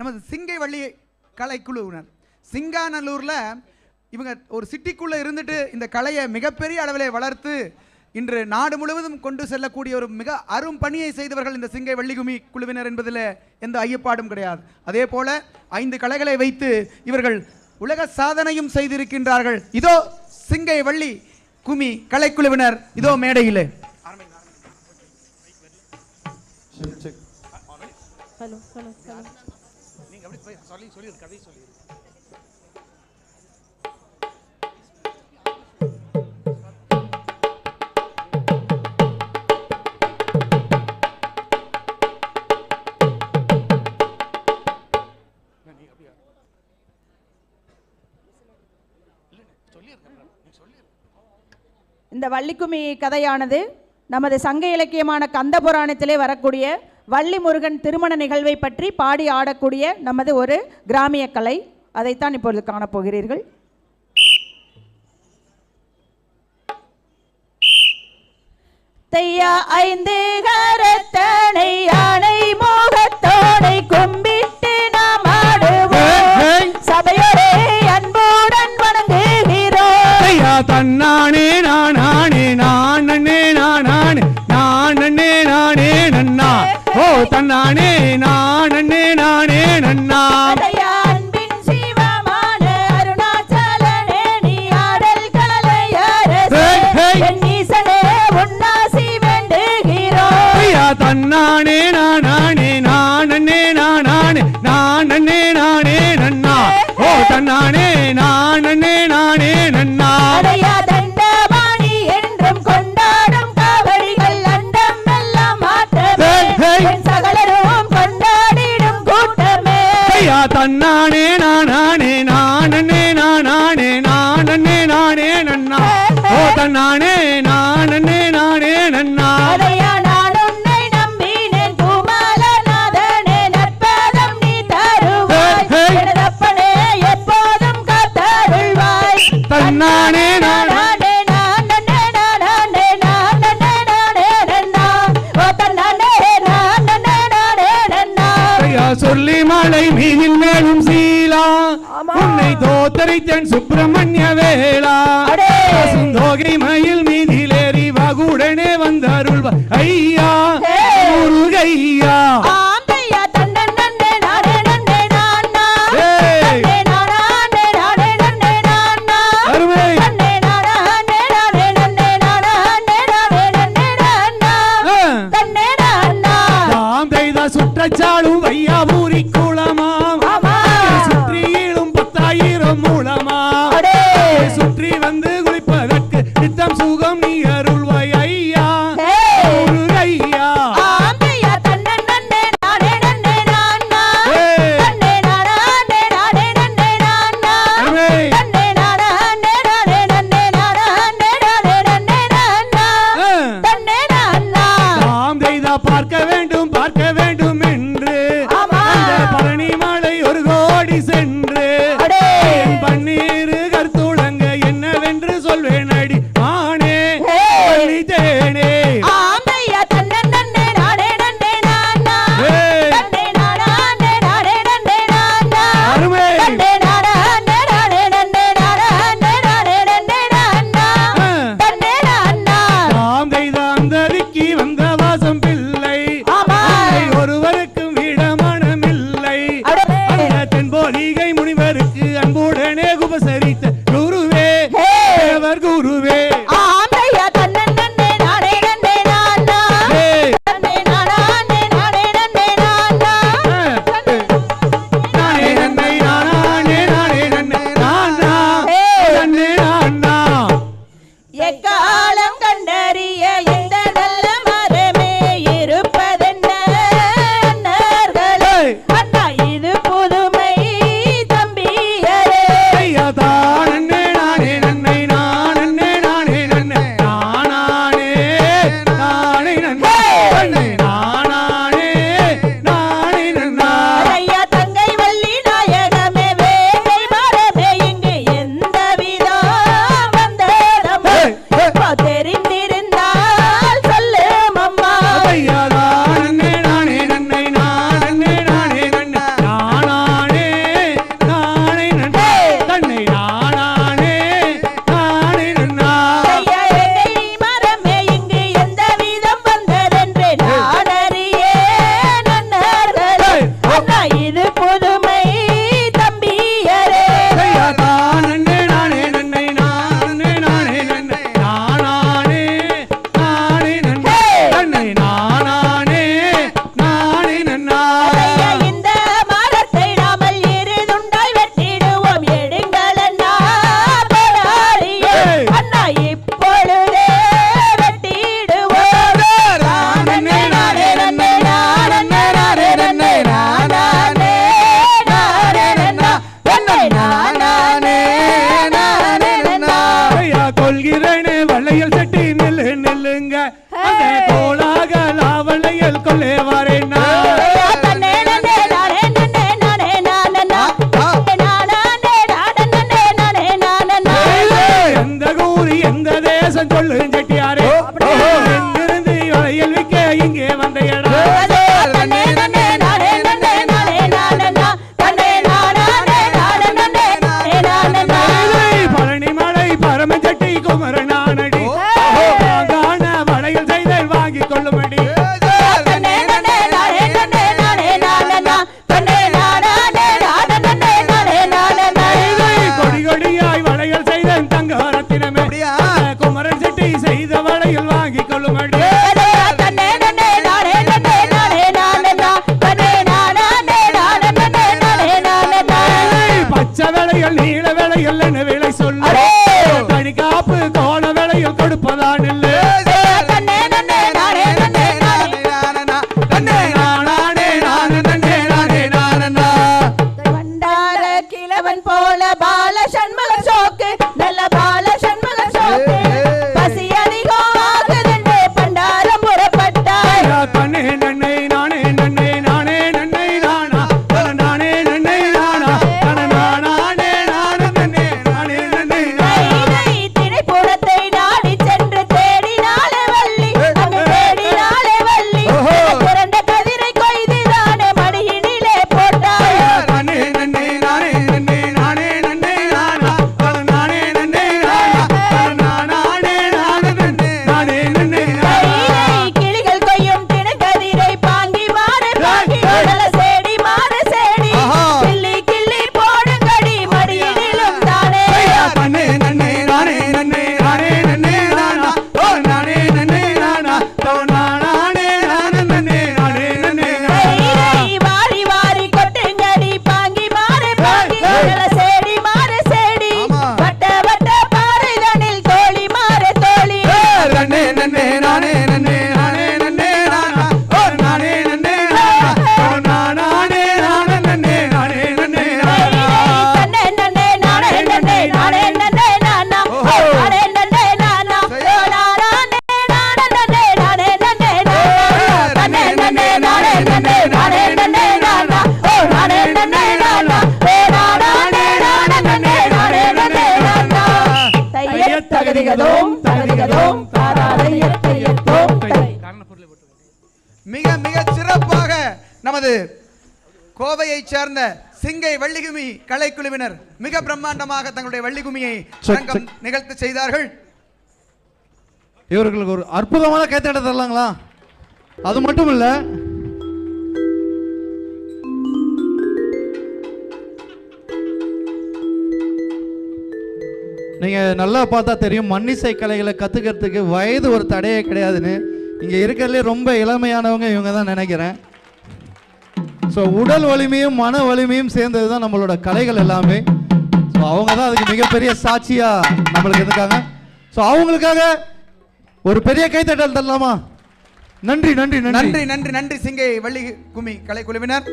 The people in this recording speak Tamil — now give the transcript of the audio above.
நமது சிங்கை வள்ளி கலைக்குழுவினர். சிங்காநல்லூரில் இவங்க ஒரு சிட்டிக்குள்ளே இருந்துட்டு இந்த கலையை மிகப்பெரிய அளவிலே வளர்த்து இன்று நாடு முழுவதும் கொண்டு செல்லக்கூடிய ஒரு மிக அரும் பணியை செய்தவர்கள் இந்த சிங்கை வள்ளிகுமி குழுவினர் என்பதில் எந்த ஐயப்பாடும் கிடையாது. அதே போல ஐந்து கலைகளை வைத்து இவர்கள் உலக சாதனையும் செய்திருக்கின்றார்கள். இதோ சிங்கை வள்ளி குமி கலைக்குழுவினர். இதோ மேடையிலே. ஹலோ ஹலோ ஹலோ இந்த வள்ளிக்குமி கதையானது நமது சங்க இலக்கியமான கந்த புராணத்திலே வரக்கூடிய வள்ளி முருகன் திருமண நிகழ்வை பற்றி பாடி ஆடக்கூடிய நமது ஒரு கிராமிய கலை. அதைத்தான் இப்பொழுது காணப்போகிறீர்கள். தையா ஐந்து என் ஈசனே உன்னாசி வேண்டுகிறோம் ஐயா தன்னானே நானானே நானே நானானே நானே நானே நன்னா. ஓ தன்னானே தன்னானே நானானே நானே நானானே நானே நானே நன்னா. ஓ தன்னானே நானே நானே நன்னா. அதையா தோத்தரித்தன் சுப்பிரமணிய வேளா. சுந்தோகை மயில் மீதிலேறி வகுடனே வந்தருள்வ ஐயா. முருகையா. ஆந்தையா தன்னன் நன்னே le தனிக்காப்பு கோண விலையில் கொடுப்பதான் இல்லை மிக மிக சிறப்பாக நமது கோவையைச் சேர்ந்த சிங்கை வள்ளிகுமி கலைக்குழுவினர் மிக பிரம்மாண்டமாக தங்களுடைய வள்ளிகுமியை சரி, அரங்கம் நிகழ்த்து செய்தார்கள். இவர்களுக்கு ஒரு அற்புதமான கைத்தட்ட தரலாங்களா? அது மட்டும் இல்ல. நீங்க நல்லா பார்த்தா தெரியும் மண்ணிசை கலைகளை கத்துக்கிறதுக்கு வயது ஒரு தடையே கிடையாதுன்னு. இங்கே இருக்கிறதுலே ரொம்ப இளமையானவங்க இவங்க தான் நினைக்கிறேன். ஸோ உடல் வலிமையும் மன வலிமையும் சேர்ந்தது தான் நம்மளோட கலைகள் எல்லாமே. ஸோ அவங்க தான் அதுக்கு மிகப்பெரிய சாட்சியாக நம்மளுக்கு இருக்காங்க. ஸோ அவங்களுக்காக ஒரு பெரிய கைத்தட்டல் தரலாமா? நன்றி நன்றி நன்றி. நன்றி நன்றி சிங்கை வள்ளி குமி கலைக்குழுவினர்.